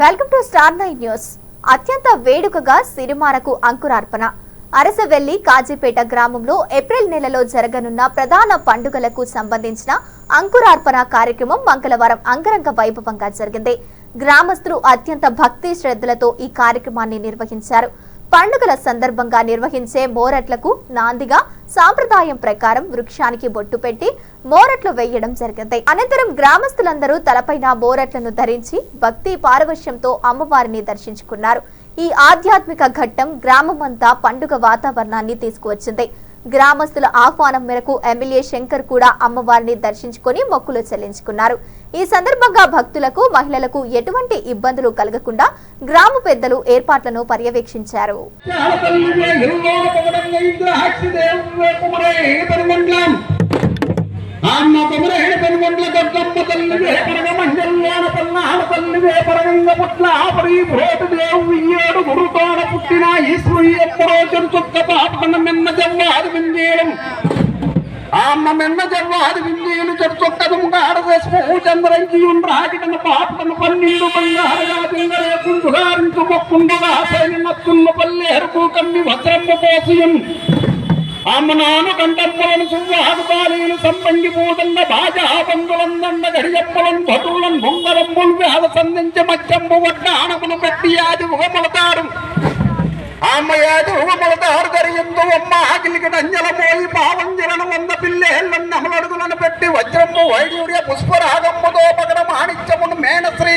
Welcome to star nine news. అత్యంత వేడుకగా సిరిమారకు అంకురార్పణ. అరసవెల్లి కాజీపేట గ్రామంలో ఏప్రిల్ నెలలో జరగనున్న ప్రధాన పండుగలకు సంబంధించిన అంకురార్పణ కార్యక్రమం మంగళవారం అంగరంగ వైభవంగా జరిగింది. గ్రామస్తులు అత్యంత భక్తి శ్రద్ధలతో ఈ కార్యక్రమాన్ని నిర్వహించారు. పండుగల సందర్భంగా నిర్వహించే మోరట్లకు నాందిగా సాంప్రదాయం ప్రకారం వృక్షానికి బొట్టు పెట్టి మోరట్లు వేయడం జరిగింది. అనంతరం గ్రామస్తులందరూ తలపైన మోరట్లను ధరించి భక్తి పారవశ్యంతో అమ్మవారిని దర్శించుకున్నారు. ఈ ఆధ్యాత్మిక ఘట్టం గ్రామమంతా పండుగ వాతావరణాన్ని తీసుకువచ్చింది. గ్రామస్తుల ఆహ్వానం మేరకు ఎమ్మెల్యే శంకర్ కూడా అమ్మవారిని దర్శించుకొని మొక్కులు చెల్లించుకున్నారు. ఈ సందర్భంగా భక్తులకు మహిళలకు ఎటువంటి ఇబ్బందులు కలగకుండా గ్రామ పెద్దలు ఏర్పాట్లను పర్యవేక్షించారు. ఆడపల్లివే ఎల్లోన పొగడంగా ఇంద్రహాక్షి దేవువే కుమరే పెనుగొండ్లం అమ్మ కుమరే పెనుగొండ్ల గద్దమ్మ తల్లివే పరగ మంజల్యాన పల్ల ఆడపల్లివే పరగంగ పుట్ల ఆపరి భోటు దేవు ఏడు గురుతోడ పుట్టిన ఈశ్వరి ఎప్పుడో చెడు చుక్క పాపన మెన్న జవ్వాది వింజేయడం అమ్మ మెన్న జవ్వాది వింజేయులు చెడు చుక్కదముగా ఆడదేశము చంద్రంజీయున్ రాగిటన పాపన పన్నీడు బంగారుగా దింగరే కుండుగారించు మొక్కుండుగా పైన నత్తున్న పల్లెరుకు కమ్మి వస్త్రమ్మ పోసియున్ అమ్మ నాను కంటప్పలను సువ్వాదు బాలీలు సంపంగి పూతండ బాజా బంధులందండ సంధించి మచ్చంబు వడ్డ పెట్టి యాది ఉగమలతారు అమ్మ యాది ఉగమలతారు గరియందు అమ్మ ఆకిలికి నంజల పోయి పావంజలను వంద పిల్లేళ్ళను నమలడుగులను పెట్టి వజ్రమ్ము వైడూర్య పుష్పరాగమ్ముతో మేనశ్రీ.